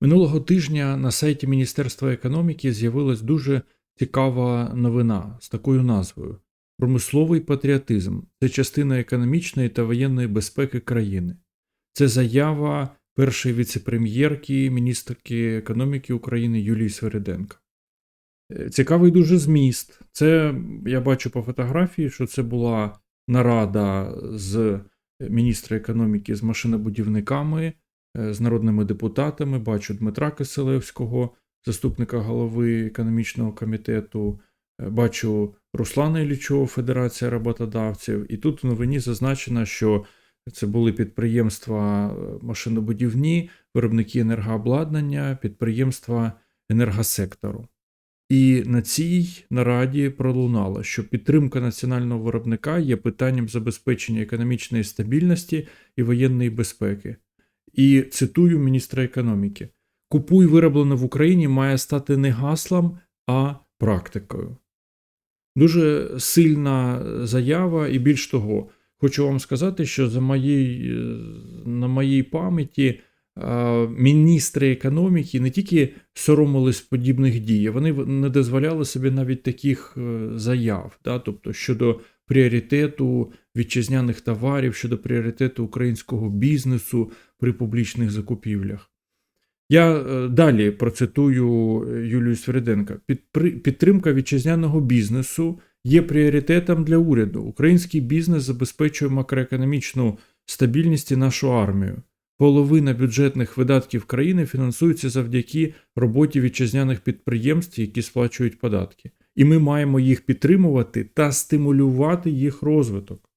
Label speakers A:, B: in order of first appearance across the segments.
A: Минулого тижня на сайті Міністерства економіки з'явилась дуже цікава новина з такою назвою Промисловий патріотизм це частина економічної та воєнної безпеки країни. Це заява першої віцепрем'єрки, міністерки економіки України Юлії Свериденко. Е, Цікавий дуже зміст. Це я бачу по фотографії, що це була нарада з міністра економіки з машинобудівниками, з народними депутатами. Бачу Дмитра Киселевського, заступника голови економічного комітету. е, Бачу Руслана Іллічова, Федерація роботодавців. І тут в новині зазначено, що це були підприємства е, машинобудівні, виробники енергообладнання, підприємства енергосектору. І на цій нараді пролунало, що підтримка національного виробника є питанням забезпечення економічної стабільності і воєнної безпеки. І цитую міністра економіки: Купуй вироблене в Україні має стати не гаслом, а практикою. Дуже сильна заява, і більш того, хочу вам сказати, що за моєї, на моїй пам'яті міністри економіки не тільки соромились подібних дій, вони не дозволяли собі навіть таких е, заяв, да? тобто щодо пріоритету вітчизняних товарів, щодо пріоритету українського бізнесу при публічних закупівлях. Я е, далі процитую е, Юлію Свериденко. «Підпри- Підтримка вітчизняного бізнесу є пріоритетом для уряду. Український бізнес забезпечує макроекономічну стабільність і нашу армію. Половина бюджетних видатків країни фінансується завдяки роботі вітчизняних підприємств, які сплачують податки. І ми маємо їх підтримувати та стимулювати їх розвиток.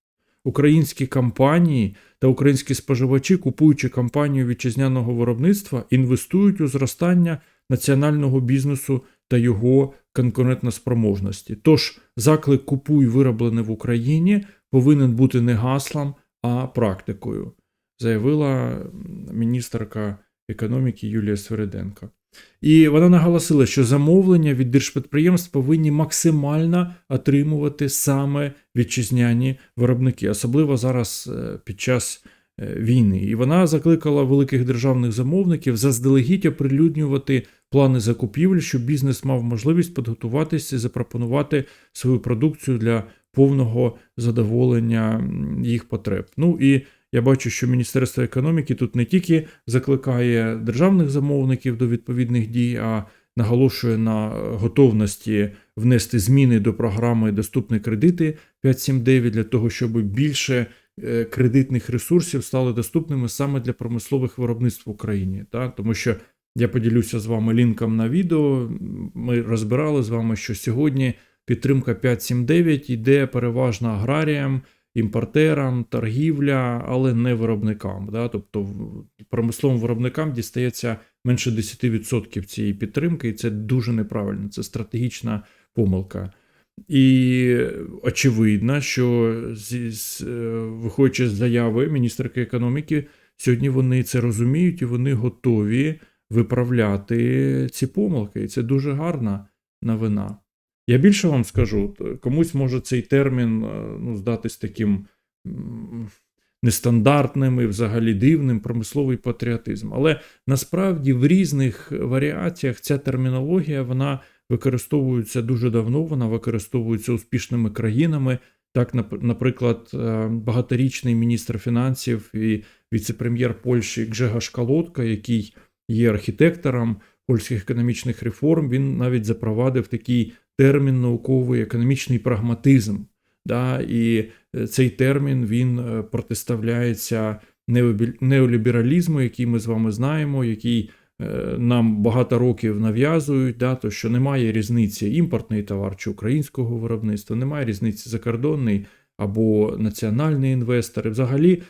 A: Українські компанії та українські споживачі, купуючи компанію вітчизняного виробництва, інвестують у зростання національного бізнесу та його конкурентноспроможності. Тож заклик купуй вироблене в Україні повинен бути не гаслом, а практикою, заявила міністерка економіки Юлія Свериденко. І вона наголосила, що замовлення від держпідприємств повинні максимально отримувати саме вітчизняні виробники, особливо зараз е, під час е, війни. І вона закликала великих державних замовників заздалегідь оприлюднювати плани закупівель, щоб бізнес мав можливість підготуватися і запропонувати свою продукцію для повного задоволення їх потреб. Ну і я бачу, що Міністерство економіки тут не тільки закликає державних замовників до відповідних дій, а наголошує на готовності внести зміни до програми Доступні кредити 579 для того, щоб більше е, кредитних ресурсів стали доступними саме для промислових виробництв в Україні. Так? Тому що я поділюся з вами лінком на відео. Ми розбирали з вами, що сьогодні підтримка 579 йде переважно аграріям імпортерам, торгівля, але не виробникам. Да? Тобто промисловим виробникам дістається менше 10% цієї підтримки, і це дуже неправильно, це стратегічна помилка. І очевидно, що з, е, виходячи з заяви міністерки економіки, сьогодні вони це розуміють і вони готові виправляти ці помилки. І це дуже гарна новина. Я більше вам скажу, комусь може цей термін е, ну, здатись таким нестандартним і взагалі дивним промисловий патріотизм. Але насправді в різних варіаціях ця термінологія вона використовується дуже давно, вона використовується успішними країнами. Так, наприклад, е, багаторічний міністр фінансів і віце-прем'єр Польщі Гжегош Калотка, який є архітектором польських економічних реформ, він навіть запровадив такий термін науковий економічний прагматизм. Да, і е, цей термін він е, протиставляється неолібералізму, який ми з вами знаємо, який е, нам багато років нав'язують, да, то що немає різниці імпортний товар чи українського виробництва, немає різниці закордонний або національний інвестор. І взагалі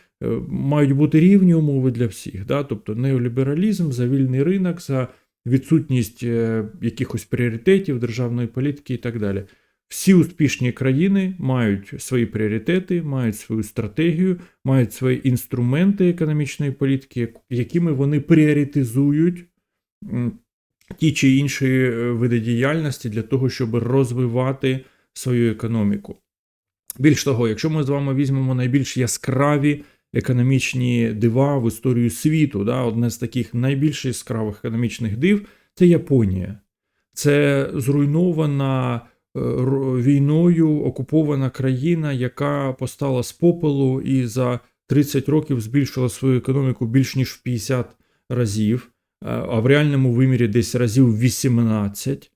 A: мають бути рівні умови для всіх. Да? Тобто неолібералізм за вільний ринок, за відсутність е, якихось пріоритетів державної політики і так далі. Всі успішні країни мають свої пріоритети, мають свою стратегію, мають свої інструменти економічної політики, якими вони пріоритизують ті чи інші е, види діяльності для того, щоб розвивати свою економіку. Більш того, якщо ми з вами візьмемо найбільш яскраві економічні дива в історію світу. Да? Одне з таких найбільш яскравих економічних див це Японія. Це зруйнована е, війною окупована країна, яка постала з попелу і за 30 років збільшила свою економіку більш ніж в 50 разів, е, а в реальному вимірі десь разів 18.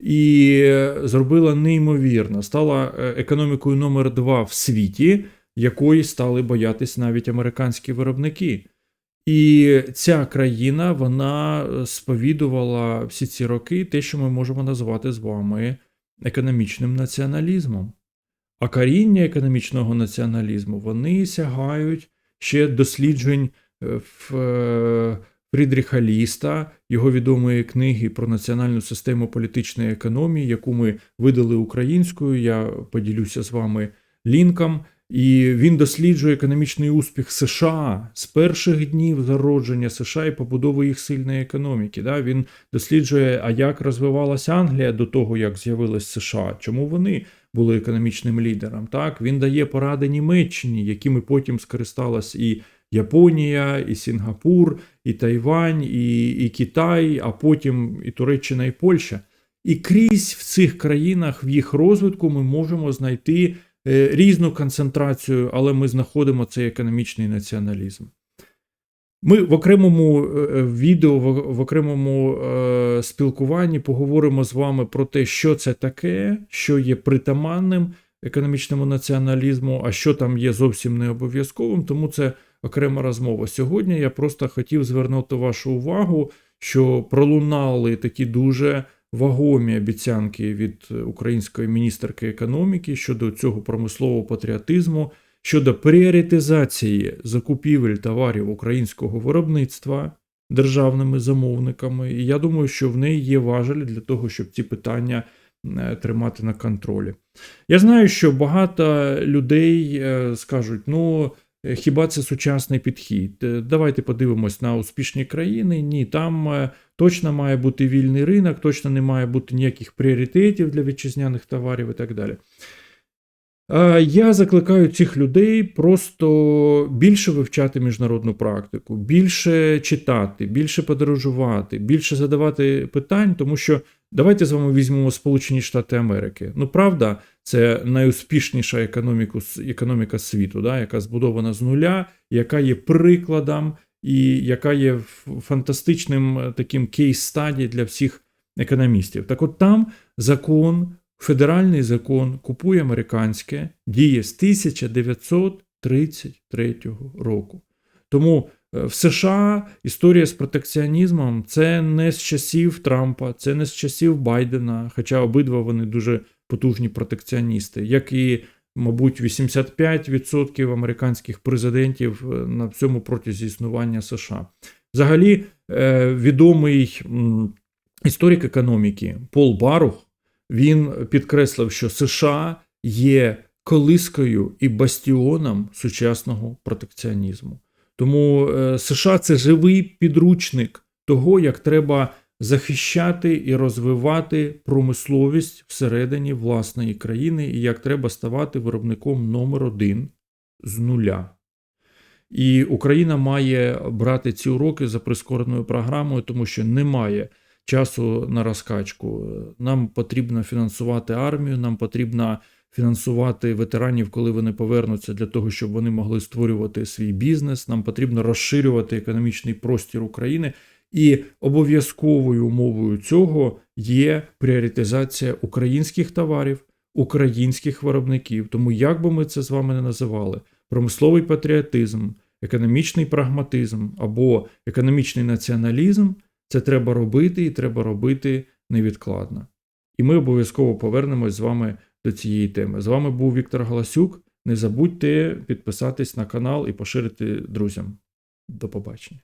A: І е, зробила неймовірно, стала економікою номер два в світі, якої стали боятись навіть американські виробники. І ця країна вона е, сповідувала всі ці роки те, що ми можемо назвати з вами економічним націоналізмом. А коріння економічного націоналізму вони сягають ще досліджень е, в е, Фрідріха Ліста, його відомої книги про національну систему політичної економії, яку ми видали українською. Я поділюся з вами лінком. І він досліджує економічний успіх США з перших днів зародження США і побудови їх сильної економіки. Да? Він досліджує, а як розвивалася Англія до того, як з'явилась США, чому вони були економічним лідером. Так? Він дає поради Німеччині, якими потім скористалась і Японія, і Сінгапур, і Тайвань, і, і Китай, а потім і Туреччина, і Польща. І крізь в цих країнах в їх розвитку ми можемо знайти різну концентрацію, але ми знаходимо цей економічний націоналізм. Ми в окремому е, відео, в окремому е, спілкуванні поговоримо з вами про те, що це таке, що є притаманним економічному націоналізму, а що там є зовсім не обов'язковим, тому це окрема розмова. Сьогодні я просто хотів звернути вашу увагу, що пролунали такі дуже вагомі обіцянки від української міністерки економіки щодо цього промислового патріотизму, щодо пріоритизації закупівель товарів українського виробництва державними замовниками. І я думаю, що в неї є важелі для того, щоб ці питання е, тримати на контролі. Я знаю, що багато людей е, скажуть, ну. Е, Хіба це сучасний підхід? Е, Давайте подивимось на успішні країни. Ні, там е, точно має бути вільний ринок, точно не має бути ніяких пріоритетів для вітчизняних товарів і так далі. Я закликаю цих людей просто більше вивчати міжнародну практику, більше читати, більше подорожувати, більше задавати питань, тому що давайте з вами візьмемо Сполучені Штати Америки. Ну, правда, це найуспішніша економіку, економіка світу, да, яка збудована з нуля, яка є прикладом і яка є фантастичним е, таким кейс-стаді для всіх економістів. Так от там закон, федеральний закон купує американське, діє з 1933 року. Тому е, в США історія з протекціонізмом це не з часів Трампа, це не з часів Байдена, хоча обидва вони дуже потужні протекціоністи, як і, мабуть, 85% американських президентів е, на всьому протязі існування США. Взагалі, е, відомий історик економіки Пол Барух він підкреслив, що США є колискою і бастіоном сучасного протекціонізму. Тому е, США це живий підручник того, як треба захищати і розвивати промисловість всередині власної країни, і як треба ставати виробником номер один з нуля. І Україна має брати ці уроки за прискореною програмою, тому що немає часу на розкачку. Нам потрібно фінансувати армію, нам потрібно фінансувати ветеранів, коли вони повернуться, для того, щоб вони могли створювати свій бізнес. Нам потрібно розширювати економічний простір України. І обов'язковою умовою цього є пріоритизація українських товарів, українських виробників. Тому як би ми це з вами не називали, промисловий патріотизм, економічний прагматизм або економічний націоналізм, це треба робити і треба робити невідкладно. І ми обов'язково повернемось з вами до цієї теми. З вами був Віктор Галасюк. Не забудьте підписатись на канал і поширити друзям. До побачення.